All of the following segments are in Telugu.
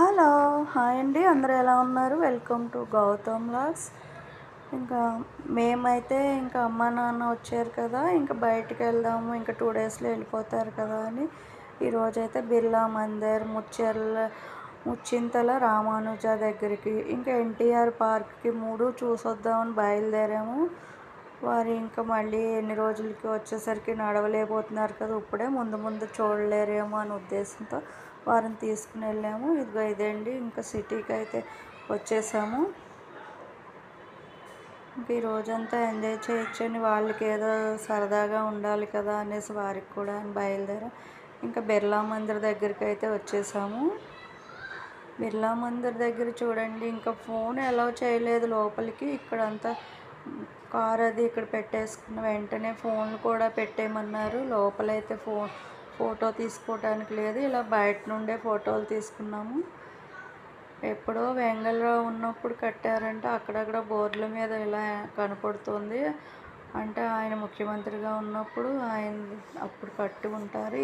హలో హాయ్ అండి. అందరూ ఎలా ఉన్నారు? వెల్కమ్ టు గౌతమ్ లాగ్స్ ఇంకా మేమైతే ఇంకా అమ్మ నాన్న వచ్చారు కదా. ఇంకా బయటికి వెళ్దాము. ఇంకా టూ డేస్లో వెళ్ళిపోతారు కదా అని. ఈరోజైతే బిర్లా మందిర్ ముచ్చెర్ల ముచ్చింతల రామానుజ దగ్గరికి. ఇంకా ఎన్టీఆర్ పార్క్కి మూడు చూసొద్దామని బయలుదేరాము. వారు ఇంకా మళ్ళీ ఎన్ని రోజులకి వచ్చేసరికి నడవలేకపోతున్నారు కదా ఇప్పుడే ముందు ముందు చూడలేరేమో అనే ఉద్దేశంతో వారిని తీసుకుని వెళ్ళాము. ఇదిగో ఇదండి ఇంకా సిటీకి అయితే వచ్చేసాము. ఇంక ఈ రోజంతా ఎంజాయ్ చేయొచ్చని వాళ్ళకి ఏదో సరదాగా ఉండాలి కదా అనేసి వారికి కూడా అని బయలుదేరా. ఇంకా బిర్లా మందిర్ దగ్గరికి అయితే వచ్చేసాము. బిర్లా మందిర్ దగ్గర చూడండి ఇంకా ఫోన్ అలౌ చేయలేదు లోపలికి. ఇక్కడంతా కార్ అది ఇక్కడ పెట్టేసుకున్న వెంటనే ఫోన్లు కూడా పెట్టేయమన్నారు. లోపలైతే ఫోన్ ఫోటో తీసుకోవడానికి లేదు. ఇలా బయట నుండే ఫోటోలు తీసుకున్నాము. ఎప్పుడో వెంగళరావు ఉన్నప్పుడు కట్టారంటే. అక్కడక్కడ బోర్డుల మీద ఇలా కనపడుతుంది. అంటే ఆయన ముఖ్యమంత్రిగా ఉన్నప్పుడు ఆయన అప్పుడు కట్టి ఉంటారు.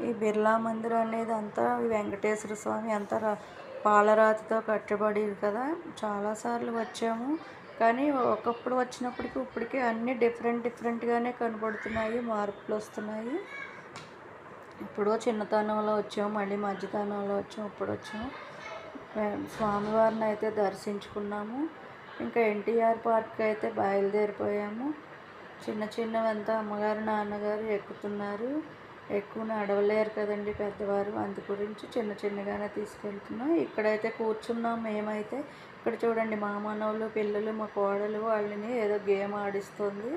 ఈ బిర్లా మందిర్ అనేది అంతా వెంకటేశ్వర స్వామి అంతా పాలరాతితో కట్టబడి కదా. చాలాసార్లు వచ్చాము. కానీ ఒకప్పుడు వచ్చినప్పటికి ఇప్పటికీ అన్నీ డిఫరెంట్ డిఫరెంట్గానే కనబడుతున్నాయి మార్పులు వస్తున్నాయి. ఇప్పుడు చిన్నతనంలో వచ్చాము మళ్ళీ మధ్యతనంలో వచ్చాము ఇప్పుడు వచ్చాము స్వామివారిని అయితే దర్శించుకున్నాము. ఇంకా ఎన్టీఆర్ పార్క్ అయితే బయలుదేరిపోయాము. చిన్న చిన్నవంతా అమ్మగారు నాన్నగారు ఎక్కుతున్నారు. ఎక్కువ నడవలేరు కదండి పెద్దవారు. అందు గురించి చిన్న చిన్నగానే తీసుకెళ్తున్నాం. ఇక్కడైతే కూర్చున్నాం మేమైతే. ఇక్కడ చూడండి మా మనవలు పిల్లలు మా కోడలు వాళ్ళని ఏదో గేమ్ ఆడిస్తుంది.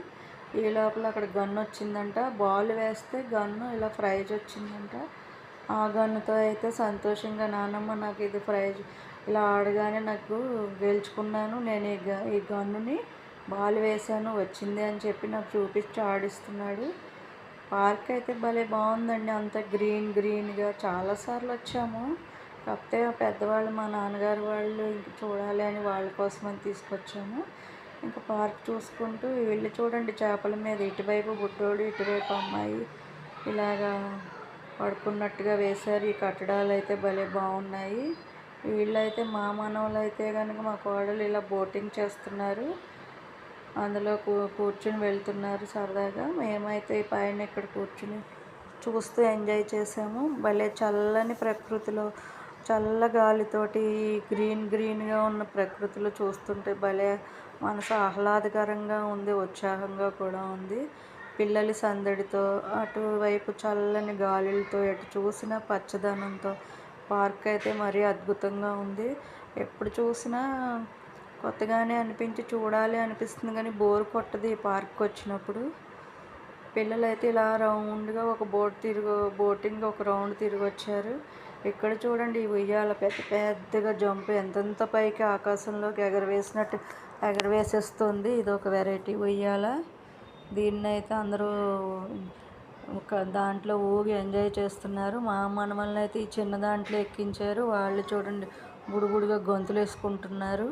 ఈ లోపల అక్కడ గన్ను వచ్చిందంట. బాల్ వేస్తే గన్ను ఇలా ప్రైజ్ వచ్చిందంట. ఆ గన్నుతో అయితే సంతోషంగా నానమ్మ నాకు ఇది ప్రైజ్. ఇలా ఆడగానే నాకు గెలుచుకున్నాను. నేను ఈ గ ఈ గన్నుని బాల్ వేశాను. వచ్చింది అని చెప్పి నాకు చూపించి ఆడిస్తున్నాడు. పార్క్ అయితే భలే బాగుందండి. అంత గ్రీన్ గ్రీన్గా చాలాసార్లు వచ్చాము. కాకపోతే పెద్దవాళ్ళు మా నాన్నగారు వాళ్ళు ఇంక చూడాలి అని వాళ్ళ కోసమని తీసుకొచ్చాము. ఇంకా పార్క్ చూసుకుంటూ వెళ్ళి చూడండి చేపల మీద. ఇటువైపు బుడ్డోడు ఇటువైపు అమ్మాయి ఇలాగా పడుకున్నట్టుగా వేశారు. ఈ కట్టడాలు అయితే భలే బాగున్నాయి. వీళ్ళైతే మా మనవలు అయితే కనుక మా కోడలు ఇలా బోటింగ్ చేస్తున్నారు. అందులో కూ కూర్చుని వెళ్తున్నారు సరదాగా. మేమైతే పైన ఇక్కడ కూర్చుని చూస్తూ ఎంజాయ్ చేసాము. భలే చల్లని ప్రకృతిలో చల్ల గాలితోటి గ్రీన్ గ్రీన్గా ఉన్న ప్రకృతిలో చూస్తుంటే భలే మనసు ఆహ్లాదకరంగా ఉంది ఉత్సాహంగా కూడా ఉంది. పిల్లల సందడితో అటువైపు చల్లని గాలులతో ఎటు చూసినా పచ్చదనంతో పార్క్ అయితే మరీ అద్భుతంగా ఉంది. ఎప్పుడు చూసినా కొత్తగానే అనిపించి చూడాలి అనిపిస్తుంది కానీ బోర్ కొట్టదు ఈ పార్క్ వచ్చినప్పుడు. పిల్లలు అయితే ఇలా రౌండ్గా ఒక బోట్ తిరుగు బోటింగ్ ఒక రౌండ్ తిరిగి వచ్చారు ఇక్కడ చూడండి ఈ ఉయ్యాల పెద్ద పెద్దగా జంప్ ఎంతెంత పైకి ఆకాశంలోకి ఎగరవేసినట్టు ఎగరవేసేస్తుంది. ఇది ఒక వెరైటీ ఉయ్యాల. దీన్ని అయితే అందరూ ఒక దాంట్లో ఊగి ఎంజాయ్ చేస్తున్నారు. మా మనమల్ని అయితే ఈ చిన్న దాంట్లో ఎక్కించారు. వాళ్ళు చూడండి గుడిగుడిగా గొంతులు వేసుకుంటున్నారు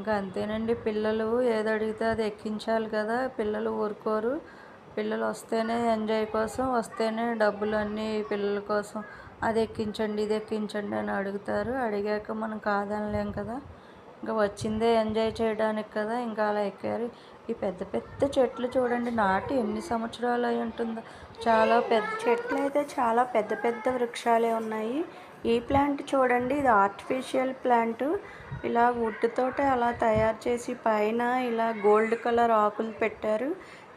ఇంకా అంతేనండి. పిల్లలు ఏది అడిగితే అది ఎక్కించాలి కదా. పిల్లలు ఊరుకోరు. పిల్లలు వస్తేనే ఎంజాయ్ కోసం వస్తేనే డబ్బులు అన్నీ పిల్లల కోసం. అది ఎక్కించండి ఇది ఎక్కించండి అని అడుగుతారు. అడిగాక మనం కాదనలేం కదా. ఇంకా వచ్చిందే ఎంజాయ్ చేయడానికి కదా ఇంకా అలా ఎక్కారు. ఈ పెద్ద పెద్ద చెట్లు చూడండి నాటి ఎన్ని సంవత్సరాలు అయి ఉంటుందో. చాలా పెద్ద చెట్లు అయితే చాలా పెద్ద పెద్ద వృక్షాలే ఉన్నాయి. ఈ ప్లాంట్ చూడండి ఇది ఆర్టిఫిషియల్ ప్లాంట్ ఇలా వుడ్ తోటే అలా తయారు చేసి పైన ఇలా గోల్డ్ కలర్ ఆకులు పెట్టారు.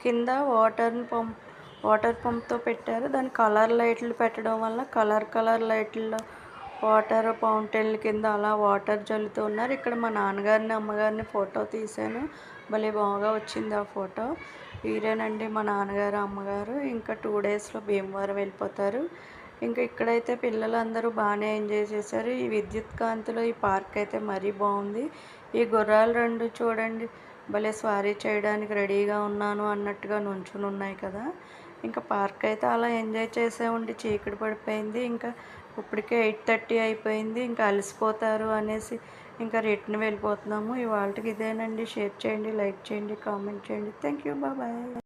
కింద వాటర్ని పంప్ వాటర్ పంప్తో పెట్టారు. దాని కలర్ లైట్లు పెట్టడం వల్ల కలర్ కలర్ లైట్లు వాటర్ ఫౌంటైన్ కింద అలా వాటర్ జల్లుతూ ఉన్నారు. ఇక్కడ మా నాన్నగారిని అమ్మగారిని ఫోటో తీశాను. భలే బాగా వచ్చింది ఆ ఫోటో. వీరేనండి మా నాన్నగారు అమ్మగారు. ఇంకా టూ డేస్లో భీమవరం వెళ్ళిపోతారు. ఇంకా ఇక్కడైతే పిల్లలందరూ బాగానే ఎంజాయ్ చేశారు. ఈ విద్యుత్ కాంతిలో ఈ పార్క్ అయితే మరీ బాగుంది. ఈ గుర్రాలు రెండు చూడండి. భలే స్వారీ చేయడానికి రెడీగా ఉన్నాను అన్నట్టుగా నుంచుని ఉన్నాయి కదా. ఇంకా పార్క్ అయితే అలా ఎంజాయ్ చేసామండి. చీకటి పడిపోయింది. ఇంకా ఇప్పటికే ఎయిట్ థర్టీ అయిపోయింది ఇంకా అలసిపోతారు అనేసి ఇంకా రిటర్న్ వెళ్ళిపోతున్నాము. ఇవాళకి ఇదేనండి. షేర్ చేయండి లైక్ చేయండి కామెంట్ చేయండి. Thank you. బాయ్